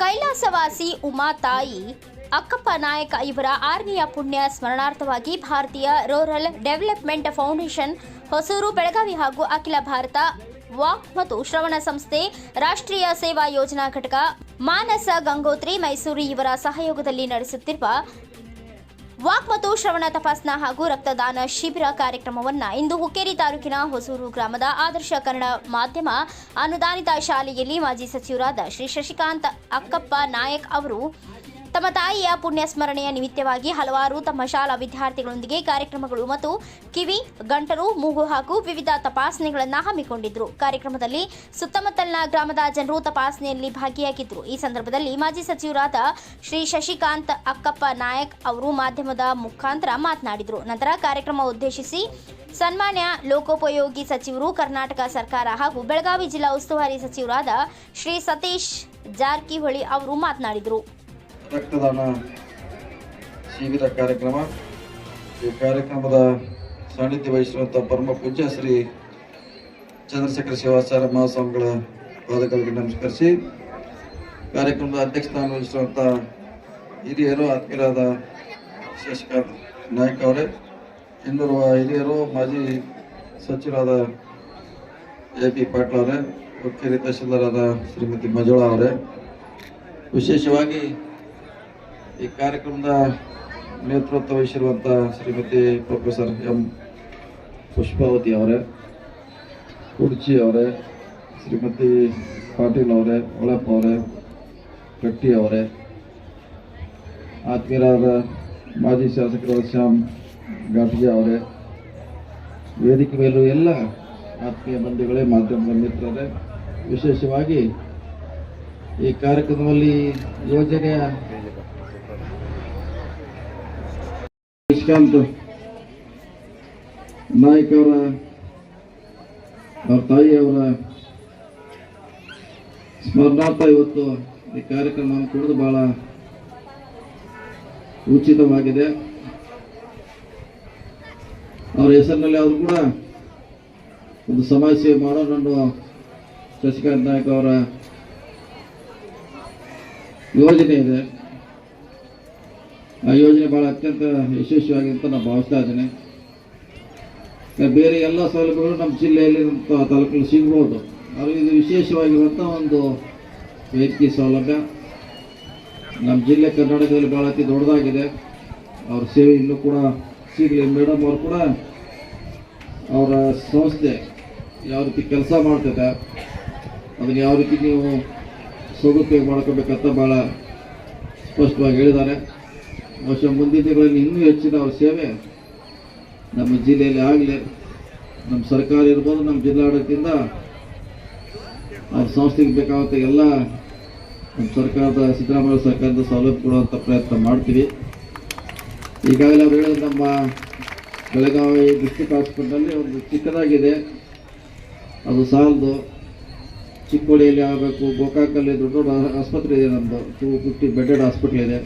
ಕೈಲಾಸವಾಸಿ ಉಮಾ ತಾಯಿ, ಅಕ್ಕಪ್ಪ ನಾಯಕ ಇವರ ಆರನೆಯ ಪುಣ್ಯ ಸ್ಮರಣಾರ್ಥವಾಗಿ Bharatiya rural development foundation, Hosur, Belagavi ಹಾಗೂ ಅಖಿಲ ಭಾರತ ವಾಕ್ ಮತ್ತು ಶ್ರವಣ ಸಂಸ್ಥೆ, ರಾಷ್ಟ್ರೀಯ ಸೇವಾ ಯೋಜನಾ ಘಟಕ ಮಾನಸ ಗಂಗೋತ್ರಿ ಮೈಸೂರು ಇವರ ಸಹಯೋಗದಲ್ಲಿ ನಡೆಸುತ್ತಿರುವ ವಾಕ್ ಮತ್ತು ಶ್ರವಣ ತಪಾಸಣಾ ಹಾಗೂ ರಕ್ತದಾನ ಶಿಬಿರ ಕಾರ್ಯಕ್ರಮವನ್ನು ಇಂದು ಹುಕ್ಕೇರಿ ತಾಲೂಕಿನ ಹೊಸೂರು ಗ್ರಾಮದ ಆದರ್ಶ ಕನ್ನಡ ಮಾಧ್ಯಮ ಅನುದಾನಿತ ಶಾಲೆಯಲ್ಲಿ ಮಾಜಿ ಸಚಿವರಾದ ಶ್ರೀ ಶಶಿಕಾಂತ್ ಅಕ್ಕಪ್ಪ ನಾಯಕ್ ಅವರು ತಮ್ಮ ತಾಯಿಯ ಪುಣ್ಯ ಸ್ಮರಣೆಯ ನಿಮಿತ್ತವಾಗಿ ಹಲವಾರು ತಮ್ಮ ಶಾಲಾ ವಿದ್ಯಾರ್ಥಿಗಳೊಂದಿಗೆ ಕಾರ್ಯಕ್ರಮಗಳು ಮತ್ತು ಕಿವಿ, ಗಂಟಲು, ಮೂಗು ಹಾಗೂ ವಿವಿಧ ತಪಾಸಣೆಗಳನ್ನು ಹಮ್ಮಿಕೊಂಡಿದ್ರು. ಕಾರ್ಯಕ್ರಮದಲ್ಲಿ ಸುತ್ತಮುತ್ತಲಿನ ಗ್ರಾಮದ ಜನರು ತಪಾಸಣೆಯಲ್ಲಿ ಭಾಗಿಯಾಗಿದ್ದರು ಈ ಸಂದರ್ಭದಲ್ಲಿ ಮಾಜಿ ಸಚಿವರಾದ ಶ್ರೀ ಶಶಿಕಾಂತ್ ಅಕ್ಕಪ್ಪ ನಾಯಕ್ ಅವರು ಮಾಧ್ಯಮದ ಮುಖಾಂತರ ಮಾತನಾಡಿದರು. ನಂತರ ಕಾರ್ಯಕ್ರಮ ಉದ್ದೇಶಿಸಿ ಸನ್ಮಾನ್ಯ ಲೋಕೋಪಯೋಗಿ ಸಚಿವರು, ಕರ್ನಾಟಕ ಸರ್ಕಾರ ಹಾಗೂ ಬೆಳಗಾವಿ ಜಿಲ್ಲಾ ಉಸ್ತುವಾರಿ ಸಚಿವರಾದ ಶ್ರೀ ಸತೀಶ್ ಜಾರಕಿಹೊಳಿ ಅವರು ಮಾತನಾಡಿದರು. ರಕ್ತದಾನ ಶಿಬಿರ ಕಾರ್ಯಕ್ರಮ. ಈ ಕಾರ್ಯಕ್ರಮದ ಸಾನ್ನಿಧ್ಯ ವಹಿಸಿರುವಂಥ ಪರಮ ಪೂಜ್ಯ ಶ್ರೀ ಚಂದ್ರಶೇಖರ ಶಿವಾಚಾರ್ಯ ಮಹಾಸ್ವಾಮಿಗಳ ಪಾದಗಳಿಗೆ ನಮಸ್ಕರಿಸಿ. ಕಾರ್ಯಕ್ರಮದ ಅಧ್ಯಕ್ಷತಾನ ವಹಿಸಿರುವಂಥ ಹಿರಿಯರು, ಆತ್ಮೀಯರಾದ ಶಶಿಕಾಂತ್ ನಾಯಕ್ ಅವರೇ, ಇನ್ನೋರ್ವ ಹಿರಿಯರು, ಮಾಜಿ ಸಚಿವರಾದ ಎ ಪಿ ಪಾಟೀಲ್ ಅವರೇ, ಮುಖ್ಯ ತಹಶೀಲ್ದಾರಾದ ಶ್ರೀಮತಿ ಮಂಜುಳಾ ಅವರೇ. ವಿಶೇಷವಾಗಿ ಈ ಕಾರ್ಯಕ್ರಮದ ನೇತೃತ್ವ ವಹಿಸಿರುವಂಥ ಶ್ರೀಮತಿ ಪ್ರೊಫೆಸರ್ ಎಂ. ಪುಷ್ಪಾವತಿ ಅವರೇ ಕುರ್ಚಿ ಅವರೇ, ಶ್ರೀಮತಿ ಪಾಟೀಲ್ ಅವರೇ ಒಳಪ್ಪ ಅವರೇ ಕಟ್ಟಿ ಅವರೇ, ಆತ್ಮೀಯರಾದ ಮಾಜಿ ಶಾಸಕರಾದ ಶ್ಯಾಮ್ ಘಾಟ್ಗೆ ಅವರೇ, ವೇದಿಕೆ ಮೇಲೂ ಎಲ್ಲ ಆತ್ಮೀಯ ಬಂಧುಗಳೇ, ಮಾಧ್ಯಮದ ಮಿತ್ರರೇ, ವಿಶೇಷವಾಗಿ ಈ ಕಾರ್ಯಕ್ರಮದಲ್ಲಿ ಯೋಜನೆಯ ನಿಷ್ಕಾಂತ್ ನಾಯಕ ಅವರ ಅವ್ರ ತಾಯಿಯವರ ಸ್ಮರಣಾರ್ಥ ಇವತ್ತು ಈ ಕಾರ್ಯಕ್ರಮ ಹಮ್ಮಿಕೊಳ್ಳೋದು ಬಹಳ ಉಚಿತವಾಗಿದೆ. ಅವರ ಹೆಸರಿನಲ್ಲಿ ಆದರೂ ಕೂಡ ಒಂದು ಸಮಾಜ ಸೇವೆ ಮಾಡೋಣ ಶಶಿಕಾಂತ್ ನಾಯಕ್ ಅವರ ಯೋಜನೆ ಇದೆ. ಯೋಜನೆ ಭಾಳ ಅತ್ಯಂತ ಯಶಸ್ವಿಯಾಗಿ ಅಂತ ನಾನು ಭಾವಿಸ್ತಾ ಇದ್ದೇನೆ. ಬೇರೆ ಎಲ್ಲ ಸೌಲಭ್ಯಗಳು ನಮ್ಮ ಜಿಲ್ಲೆಯಲ್ಲಿ ತಾಲೂಕಲ್ಲಿ ಸಿಗ್ಬೋದು. ಆದರೆ ಇದು ವಿಶೇಷವಾಗಿರುವಂಥ ಒಂದು ವೈದ್ಯಕೀಯ ಸೌಲಭ್ಯ. ನಮ್ಮ ಜಿಲ್ಲೆ ಕರ್ನಾಟಕದಲ್ಲಿ ಭಾಳ ಅತಿ ದೊಡ್ಡದಾಗಿದೆ. ಅವ್ರ ಸೇವೆ ಇನ್ನೂ ಕೂಡ ಸಿಗಲಿ. ಮೇಡಮ್ ಅವರು ಕೂಡ ಅವರ ಸಂಸ್ಥೆ ಯಾವ ರೀತಿ ಕೆಲಸ ಮಾಡ್ತದೆ, ಅದನ್ನು ಯಾವ ರೀತಿ ನೀವು ಸದುಪಯೋಗ ಮಾಡ್ಕೋಬೇಕಂತ ಭಾಳ ಸ್ಪಷ್ಟವಾಗಿ ಹೇಳಿದ್ದಾರೆ. ಬಹುಶಃ ಮುಂದಿನ ದಿನಗಳಲ್ಲಿ ಇನ್ನೂ ಹೆಚ್ಚಿನ ಅವ್ರ ಸೇವೆ ನಮ್ಮ ಜಿಲ್ಲೆಯಲ್ಲಿ ಆಗಲಿ, ನಮ್ಮ ಸರ್ಕಾರ ಇರ್ಬೋದು, ನಮ್ಮ ಜಿಲ್ಲಾಡಳಿತದಿಂದ ಅವ್ರ ಸಂಸ್ಥೆಗೆ ಬೇಕಾಗುತ್ತೆ ಎಲ್ಲ ನಮ್ಮ ಸರ್ಕಾರದ, ಸಿದ್ದರಾಮಯ್ಯ ಸರ್ಕಾರದ ಸೌಲಭ್ಯ ಕೊಡುವಂಥ ಪ್ರಯತ್ನ ಮಾಡ್ತೀವಿ. ಈಗಾಗಲೇ ಅವ್ರು ಹೇಳಿದ ನಮ್ಮ ಬೆಳಗಾವಿ ಡಿಸ್ಟಿಕ್ ಹಾಸ್ಪಿಟಲಲ್ಲಿ ಒಂದು ಚಿಕ್ಕದಾಗಿದೆ. ಅದು ಸಾಲದು. ಚಿಕ್ಕೋಡಿಯಲ್ಲಿ ಆಗಬೇಕು, ಗೋಕಾಕಲ್ಲಿ ದೊಡ್ಡ ದೊಡ್ಡ ಆಸ್ಪತ್ರೆ ಇದೆ ನಮ್ಮದು ಟೂ ಫಿಫ್ಟಿ ಬೆಡ್ಡೆಡ್ ಹಾಸ್ಪಿಟ್ಲ್ ಇದೆ.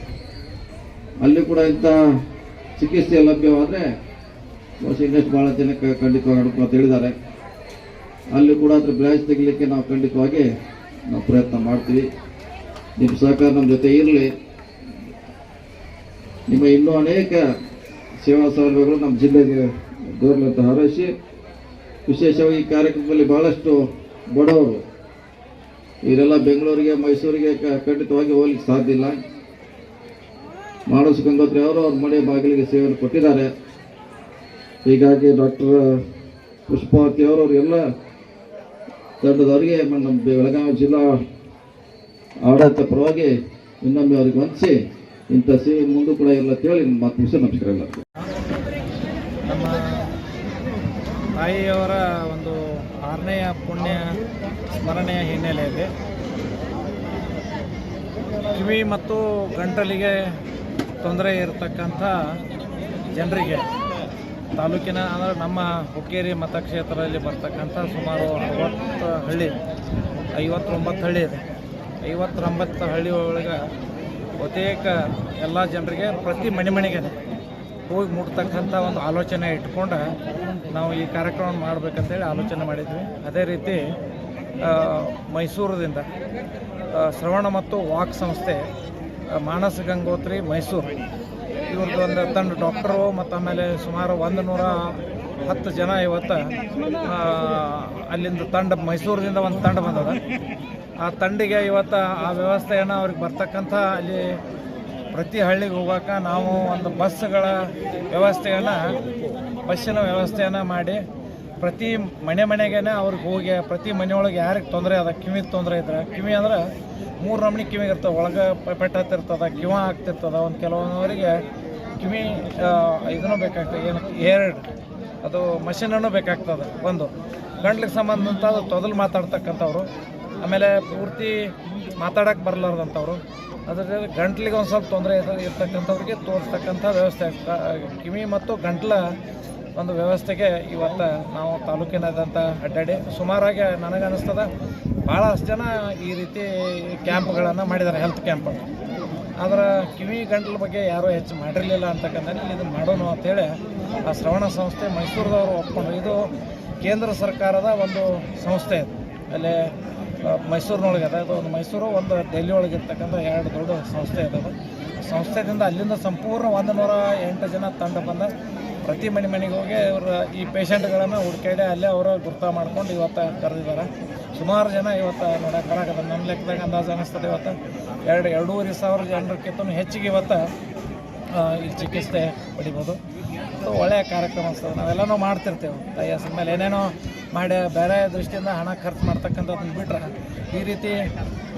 ಅಲ್ಲಿ ಕೂಡ ಇಂಥ ಚಿಕಿತ್ಸೆ ಲಭ್ಯವಾದರೆ ಬಹುಶಃ ಇನ್ನಷ್ಟು ಭಾಳ ಜನಕ್ಕೆ ಖಂಡಿತವಾಗಿ ಅನುಕೂಲ ಅಂತ ಹೇಳಿದ್ದಾರೆ. ಅಲ್ಲಿ ಕೂಡ ಅದ್ರ ಬ್ರಾಂಚ್ ತೆಗಿಲಿಕ್ಕೆ ನಾವು ಖಂಡಿತವಾಗಿ ನಾವು ಪ್ರಯತ್ನ ಮಾಡ್ತೀವಿ. ನಿಮ್ಮ ಸಹಕಾರ ನಮ್ಮ ಜೊತೆ ಇರಲಿ. ನಿಮ್ಮ ಇನ್ನೂ ಅನೇಕ ಸೇವಾ ಸೌಲಭ್ಯಗಳು ನಮ್ಮ ಜಿಲ್ಲೆಗೆ ದೊರಲಿ ಅಂತ ಹಾರೈಸಿ ವಿಶೇಷವಾಗಿ ಈ ಕಾರ್ಯಕ್ರಮದಲ್ಲಿ ಭಾಳಷ್ಟು ಬಡವರು. ಇವರೆಲ್ಲ ಬೆಂಗಳೂರಿಗೆ, ಮೈಸೂರಿಗೆ ಖಂಡಿತವಾಗಿ ಹೋಗ್ಲಿಕ್ಕೆ ಸಾಧ್ಯ ಇಲ್ಲ. ಮಾನಸ ಗಂಗೋತ್ರಿ ಅವರು ಅವ್ರ ಮನೆ ಬಾಗಿಲಿಗೆ ಸೇವೆಯನ್ನು ಕೊಟ್ಟಿದ್ದಾರೆ. ಹೀಗಾಗಿ ಡಾಕ್ಟರ್ ಪುಷ್ಪಾವತಿ ಅವರು ಎಲ್ಲ ತಂಡದವರಿಗೆ ನಮ್ಮ ಬೆಳಗಾವಿ ಜಿಲ್ಲಾ ಆಡಳಿತ ಪರವಾಗಿ ಇನ್ನೊಮ್ಮೆ ಅವ್ರಿಗೆ ವಂದಿಸಿ ಇಂಥ ಸೇವೆ ಮುಂದೆ ಕೂಡ ಇಲ್ಲ ಅಂತೇಳಿ ಮಾತು ಮುಗಿಸಿ ನಮಸ್ಕಾರ ಎಲ್ಲ ನಮ್ಮ ತಾಯಿಯವರ ಒಂದು ಆರನೆಯ ಪುಣ್ಯ ಸ್ಮರಣೆಯ ಹಿನ್ನೆಲೆಯಲ್ಲಿ ಕಿವಿ ಮತ್ತು ಗಂಟಲಿಗೆ ತೊಂದರೆ ಇರತಕ್ಕಂಥ ಜನರಿಗೆ ತಾಲೂಕಿನ ಅಂದರೆ ನಮ್ಮ ಹುಕ್ಕೇರಿ ಮತಕ್ಷೇತ್ರದಲ್ಲಿ ಬರ್ತಕ್ಕಂಥ ಸುಮಾರು ಅರವತ್ತು ಹಳ್ಳಿ, ಐವತ್ತೊಂಬತ್ತು ಹಳ್ಳಿ ಇದೆ. ಐವತ್ತೊಂಬತ್ತು ಹಳ್ಳಿ ಒಳಗೆ ಬಹುತೇಕ ಎಲ್ಲ ಜನರಿಗೆ ಪ್ರತಿ ಮನೆ ಮನೆಗೆ ಹೋಗಿ ಮುಟ್ತಕ್ಕಂಥ ಒಂದು ಆಲೋಚನೆ ಇಟ್ಕೊಂಡು ನಾವು ಈ ಕಾರ್ಯಕ್ರಮ ಮಾಡಬೇಕಂತೇಳಿ ಆಲೋಚನೆ ಮಾಡಿದ್ವಿ. ಅದೇ ರೀತಿ ಮೈಸೂರದಿಂದ ಶ್ರವಣ ಮತ್ತು ವಾಕ್ ಸಂಸ್ಥೆ ಮಾನಸ ಗಂಗೋತ್ರಿ, ಮೈಸೂರು. ಇವ್ರದ್ದು ಒಂದು ತಂಡ ಡಾಕ್ಟರು ಮತ್ತು ಆಮೇಲೆ ಸುಮಾರು ಒಂದು ನೂರ ಹತ್ತು ಜನ ಇವತ್ತು ಅಲ್ಲಿಂದ ತಂಡ ಮೈಸೂರಿನಿಂದ ಒಂದು ತಂಡ ಬಂದದ. ಆ ತಂಡಿಗೆ ಇವತ್ತು ಆ ವ್ಯವಸ್ಥೆಯನ್ನು ಅವ್ರಿಗೆ ಬರ್ತಕ್ಕಂಥ ಅಲ್ಲಿ ಪ್ರತಿ ಹಳ್ಳಿಗೆ ಹೋಗೋಕೆ ನಾವು ಒಂದು ಬಸ್ಗಳ ವ್ಯವಸ್ಥೆಯನ್ನು, ಬಸ್ಸಿನ ವ್ಯವಸ್ಥೆಯನ್ನು ಮಾಡಿ ಪ್ರತಿ ಮನೆ ಮನೆಗೇನೆ ಅವ್ರಿಗೆ ಹೋಗಿ, ಪ್ರತಿ ಮನೆಯೊಳಗೆ ಯಾರಿಗೆ ತೊಂದರೆ ಅದ, ಕಿವಿ ತೊಂದರೆ ಇದ್ರೆ, ಕಿವಿ ಅಂದ್ರೆ ಮೂರು ನಮೂನಿ ಕಿವಿ ಇರ್ತವೆ ಒಳಗೆ ಪೆಟ್ಟ ಹತ್ತಿರ್ತದ, ಕಿವ ಆಗ್ತಿರ್ತದ, ಒಂದು ಕೆಲವೊಂದವರಿಗೆ ಕಿವಿ ಇದನ್ನು ಬೇಕಾಗ್ತದೆ, ಏನು ಏರ್ ಅದು ಮಷೀನನ್ನು ಬೇಕಾಗ್ತದೆ, ಒಂದು. ಗಂಟ್ಲಿಗೆ ಸಂಬಂಧಂತ ಅದು ತೊದಲು ಮಾತಾಡ್ತಕ್ಕಂಥವ್ರು. ಆಮೇಲೆ ಪೂರ್ತಿ ಮಾತಾಡಕ್ಕೆ ಬರಲಾರ್ದಂಥವ್ರು. ಅದ್ರ ಗಂಟ್ಲಿಗೆ ಒಂದು ಸ್ವಲ್ಪ ತೊಂದರೆ ಇರ್ತಕ್ಕಂಥವ್ರಿಗೆ ತೋರಿಸ್ತಕ್ಕಂಥ ವ್ಯವಸ್ಥೆ ಕಿವಿ ಮತ್ತು ಗಂಟ್ಲ ಒಂದು ವ್ಯವಸ್ಥೆಗೆ ಇವತ್ತು ನಾವು ತಾಲೂಕಿನಾದಂಥ ಅಡ್ಡಾಡಿ ಸುಮಾರಾಗಿ ನನಗನ್ನಿಸ್ತದ ಭಾಳಷ್ಟು ಜನ ಈ ರೀತಿ ಕ್ಯಾಂಪ್ಗಳನ್ನು ಮಾಡಿದ್ದಾರೆ ಹೆಲ್ತ್ ಕ್ಯಾಂಪ್ ಆದ್ರೆ ಕಿವಿ ಗಂಟಲ ಬಗ್ಗೆ ಯಾರೂ ಹೆಚ್ಚು ಮಾಡಿರಲಿಲ್ಲ ಅಂತಕ್ಕಂಥ ಇದನ್ನು ಮಾಡೋಣ ಅಂತೇಳಿ ಆ ಶ್ರವಣ ಸಂಸ್ಥೆ ಮೈಸೂರದವರು ಒಪ್ಕೊಂಡು ಇದು ಕೇಂದ್ರ ಸರ್ಕಾರದ ಒಂದು ಸಂಸ್ಥೆ ಇದು ಅಲ್ಲಿ ಮೈಸೂರಿನೊಳಗೆ ಅದ. ಇದು ಒಂದು ಮೈಸೂರು, ಒಂದು ಡೆಲ್ಲಿ ಒಳಗೆ ಇರ್ತಕ್ಕಂಥ ಎರಡು ದೊಡ್ಡ ಸಂಸ್ಥೆ ಅದು ಸಂಸ್ಥೆದಿಂದ ಅಲ್ಲಿಂದ ಸಂಪೂರ್ಣ ಒಂದು ನೂರ ಎಂಟು ಜನ ತಂಡ ಬಂದ. ಪ್ರತಿ ಮನೆ ಮನೆಗೆ ಹೋಗಿ ಇವರು ಈ ಪೇಷಂಟ್ಗಳನ್ನು ಹುಡ್ಕಾಡಿ ಅಲ್ಲೇ ಅವರು ಗುರ್ತ ಮಾಡ್ಕೊಂಡು ಇವತ್ತು ಕರೆದಿದ್ದಾರೆ. ಸುಮಾರು ಜನ ಇವತ್ತು ನೋಡಕ್ಕೆ ಬರಾಕದ ನಮ್ಮ ಲೆಕ್ಕದಾಗ ಅಂದಾಜು ಅನ್ನಿಸ್ತದೆ ಇವತ್ತು ಎರಡು, ಎರಡೂವರೆ ಸಾವಿರ ಜನರಕ್ಕಿಂತ ಹೆಚ್ಚಿಗೆ ಇವತ್ತು ಈ ಚಿಕಿತ್ಸೆ ಪಡಿಬೋದು. ಸೊ ಒಳ್ಳೆಯ ಕಾರ್ಯಕ್ರಮ ಅನಿಸ್ತದೆ. ನಾವೆಲ್ಲನೂ ಮಾಡ್ತಿರ್ತೇವೆ. ತಾಯಿ ಹೆಸರ ಮೇಲೆ ಏನೇನೋ ಮಾಡಿ ಬೇರೆ ದೃಷ್ಟಿಯಿಂದ ಹಣ ಖರ್ಚು ಮಾಡ್ತಕ್ಕಂಥದ್ದನ್ನು ಬಿಟ್ರೆ ಈ ರೀತಿ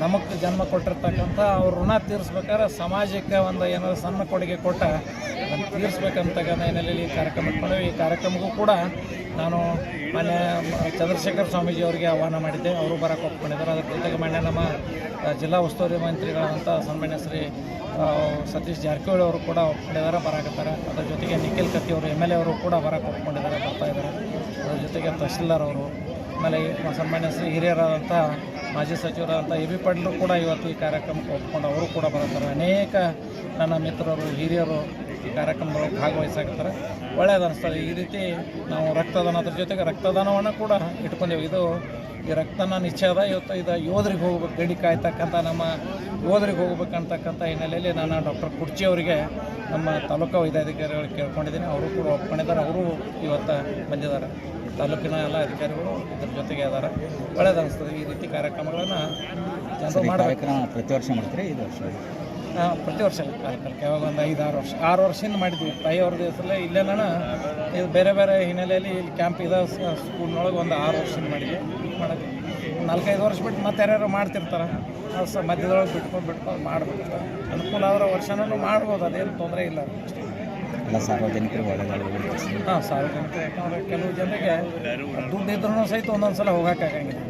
ನಮಗೆ ಜನ್ಮ ಕೊಟ್ಟಿರ್ತಕ್ಕಂಥ ಅವ್ರ ಋಣ ತೀರಿಸ್ಬೇಕಾದ್ರೆ ಸಮಾಜಕ್ಕೆ ಒಂದು ಏನಾದ್ರು ಸಣ್ಣ ಕೊಡುಗೆ ಕೊಟ್ಟ ಅದನ್ನು ತೀರಿಸ್ಬೇಕಂತ ಹಿನ್ನೆಲೆಯಲ್ಲಿ ಈ ಕಾರ್ಯಕ್ರಮ ಇಟ್ಕೊಂಡೇವೆ ಈ ಕಾರ್ಯಕ್ರಮಕ್ಕೂ ಕೂಡ ನಾನು ಮಾನ್ಯ ಚಂದ್ರಶೇಖರ್ ಸ್ವಾಮೀಜಿ ಅವರಿಗೆ ಆಹ್ವಾನ ಮಾಡಿದ್ದೆ. ಅವರು ಬರೋಕ್ಕೆ ಒಪ್ಕೊಂಡಿದ್ದಾರೆ ಅದರ ಜೊತೆಗೆ ಮಾನ್ಯ ನಮ್ಮ ಜಿಲ್ಲಾ ಉಸ್ತುವಾರಿ ಮಂತ್ರಿಗಳಾದಂಥ ಸನ್ಮಾನ್ಯ ಶ್ರೀ ಸತೀಶ್ ಜಾರಕಿಹೊಳಿ ಅವರು ಕೂಡ ಒಪ್ಕೊಂಡಿದ್ದಾರೆ ಬರಾಕತ್ತಾರೆ. ಅದರ ಜೊತೆಗೆ ನಿಖಿಲ್ ಕತ್ತಿ ಅವರು, ಎಂ ಎಲ್ ಎ ಅವರು ಕೂಡ ಬರೋಕ್ಕೆ ಒಪ್ಕೊಂಡಿದ್ದಾರೆ ಬರ್ತಾ ಇದ್ದಾರೆ. ಅದ್ರ ಜೊತೆಗೆ ತಹಶೀಲ್ದಾರ್ ಅವರು, ಆಮೇಲೆ ಸನ್ಮಾನ್ಯ ಶ್ರೀ ಹಿರಿಯರಾದಂಥ ಮಾಜಿ ಸಚಿವರಾದಂಥ ಎ ಬಿ ಪಾಟೀಲ್ ಕೂಡ ಇವತ್ತು ಈ ಕಾರ್ಯಕ್ರಮಕ್ಕೆ ಒಪ್ಕೊಂಡು ಅವರು ಕೂಡ ಬರ್ತಾರೆ ಅನೇಕ ನನ್ನ ಮಿತ್ರರು, ಹಿರಿಯರು ಈ ಕಾರ್ಯಕ್ರಮಗಳು ಭಾಗವಹಿಸಾಕತ್ತಾರೆ. ಒಳ್ಳೇದು ಅನಿಸ್ತದೆ. ಈ ರೀತಿ ನಾವು ರಕ್ತದಾನದ ಅದ್ರ ಜೊತೆಗೆ ರಕ್ತದಾನವನ್ನು ಕೂಡ ಇಟ್ಕೊಂಡೇವೆ. ಇದು ಈ ರಕ್ತನ ನಿಶ್ಚಯದ ಇವತ್ತು ಇದು ಯೋಧರಿಗೆ ಹೋಗ್ಬೇಕು. ಗಡಿ ಕಾಯ್ತಕ್ಕಂಥ ನಮ್ಮ ಯೋಧರಿಗೆ ಹೋಗ್ಬೇಕಂತಕ್ಕಂಥ ಹಿನ್ನೆಲೆಯಲ್ಲಿ ನಾನು ಡಾಕ್ಟರ್ ಕುರ್ಚಿ ಅವರಿಗೆ ನಮ್ಮ ತಾಲೂಕಾ ವೈದ್ಯಾಧಿಕಾರಿಗಳು ಕೇಳ್ಕೊಂಡಿದ್ದೀನಿ. ಅವರು ಕೂಡ ಒಪ್ಕೊಂಡಿದ್ದಾರೆ. ಅವರು ಇವತ್ತು ಬಂದಿದ್ದಾರೆ. ತಾಲೂಕಿನ ಎಲ್ಲ ಅಧಿಕಾರಿಗಳು ಇದ್ರ ಜೊತೆಗೆ ಇದ್ದಾರೆ. ಒಳ್ಳೇದು ಅನಿಸ್ತದೆ. ಈ ರೀತಿ ಕಾರ್ಯಕ್ರಮಗಳನ್ನು ಜನರು ಮಾಡಬೇಕು. ಪ್ರತಿ ವರ್ಷ ಮಾಡ್ತೀರಿ? ಇದು ವರ್ಷ? ಪ್ರತಿ ವರ್ಷ ಕಾಲಕಾಲಕ್ಕೆ ಯಾವಾಗ ಒಂದು ಐದು ಆರು ವರ್ಷ. ಆರು ವರ್ಷದಿಂದ ಮಾಡಿದ್ವಿ. ತಾಯಿಯವ್ರ ದಿವಸಲ್ಲೇ ಇಲ್ಲೇ ನಾನು ಇದು ಬೇರೆ ಬೇರೆ ಹಿನ್ನೆಲೆಯಲ್ಲಿ ಇಲ್ಲಿ ಕ್ಯಾಂಪ್ ಇದೆ ಸ್ಕೂಲ್ನೊಳಗೆ ಒಂದು ಆರು ವರ್ಷದಿಂದ ಮಾಡಿದ್ವಿ. ಮಾಡೋದು ನಾಲ್ಕೈದು ವರ್ಷ ಬಿಟ್ಟು ಮತ್ತೆ ಯಾರ್ಯಾರು ಮಾಡ್ತಿರ್ತಾರೆ? ಅದು ಸ ಮಧ್ಯದೊಳಗೆ ಬಿಟ್ಕೊಂಡು ಬಿಟ್ಕೊಂಡು ಮಾಡ್ಬೇಕು ಅನುಕೂಲ ಆದ್ರೆ ವರ್ಷನೂ ಮಾಡ್ಬೋದು ಅದೇನು ತೊಂದರೆ ಇಲ್ಲ. ಎಲ್ಲ ಸಾರ್ವಜನಿಕರು ಹಾಂ ಸಾರ್ವಜನಿಕರು ಯಾಕಂದ್ರೆ ಕೆಲವು ಜನರಿಗೆ ದುಡ್ಡು ಇದ್ರೂ ಸಹಿತ ಒಂದೊಂದು ಸಲ ಹೋಗೋಕ್ಕಾಗಂಗಿಲ್ಲ.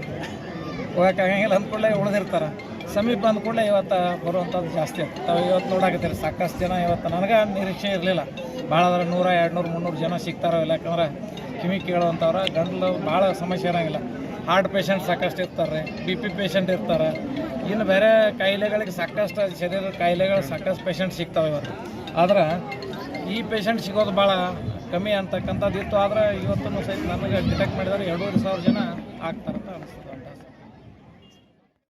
ಹೋಗೋಕ್ಕಾಗಂಗಿಲ್ಲ ಅಂದ್ಕೊಳ್ಳೆ ಉಳಿದಿರ್ತಾರೆ. ಸಮೀಪ ಅಂದ್ಕೊಳ್ಳೆ ಇವತ್ತು ಬರುವಂಥದ್ದು ಜಾಸ್ತಿ ಆಗ್ತದೆ ತಾವು ಇವತ್ತು ನೋಡಾಕತ್ತೀರಿ, ಸಾಕಷ್ಟು ಜನ ಇವತ್ತು ನನಗೆ ನಿರೀಕ್ಷೆ ಇರಲಿಲ್ಲ. ಭಾಳ ಅಂದ್ರೆ ನೂರ ಎರಡು ನೂರು ಮುನ್ನೂರು ಜನ ಸಿಗ್ತಾರೋ ಇಲ್ಲ, ಯಾಕಂದ್ರೆ ಕಿವಿ ಕೇಳೋವಂಥವ್ರ, ಗಂಡಲು ಭಾಳ ಸಮಸ್ಯೆ ಇರೋಂಗಿಲ್ಲ. ಹಾರ್ಟ್ ಪೇಷಂಟ್ ಸಾಕಷ್ಟು ಇರ್ತಾರೆ, ಬಿ ಪಿ ಪೇಷಂಟ್ ಇರ್ತಾರೆ. ಇನ್ನು ಬೇರೆ ಕಾಯಿಲೆಗಳಿಗೆ ಸಾಕಷ್ಟು ಶರೀರದ ಕಾಯಿಲೆಗಳು ಸಾಕಷ್ಟು ಪೇಷಂಟ್ ಸಿಗ್ತಾವೆ ಇವತ್ತು. ಆದ್ರೆ ಈ ಪೇಷಂಟ್ ಸಿಗೋದು ಭಾಳ ಕಮ್ಮಿ ಅಂತಕ್ಕಂಥದ್ದು ಇತ್ತು ಆದರೆ ಇವತ್ತು ಸಹಿತ ನನಗೆ ಡಿಟೆಕ್ಟ್ ಮಾಡಿದರೆ ಎರಡೂವರೆ ಸಾವಿರ ಜನ ಆಗ್ತಾರಂತ ಅನಿಸ್ತದೆ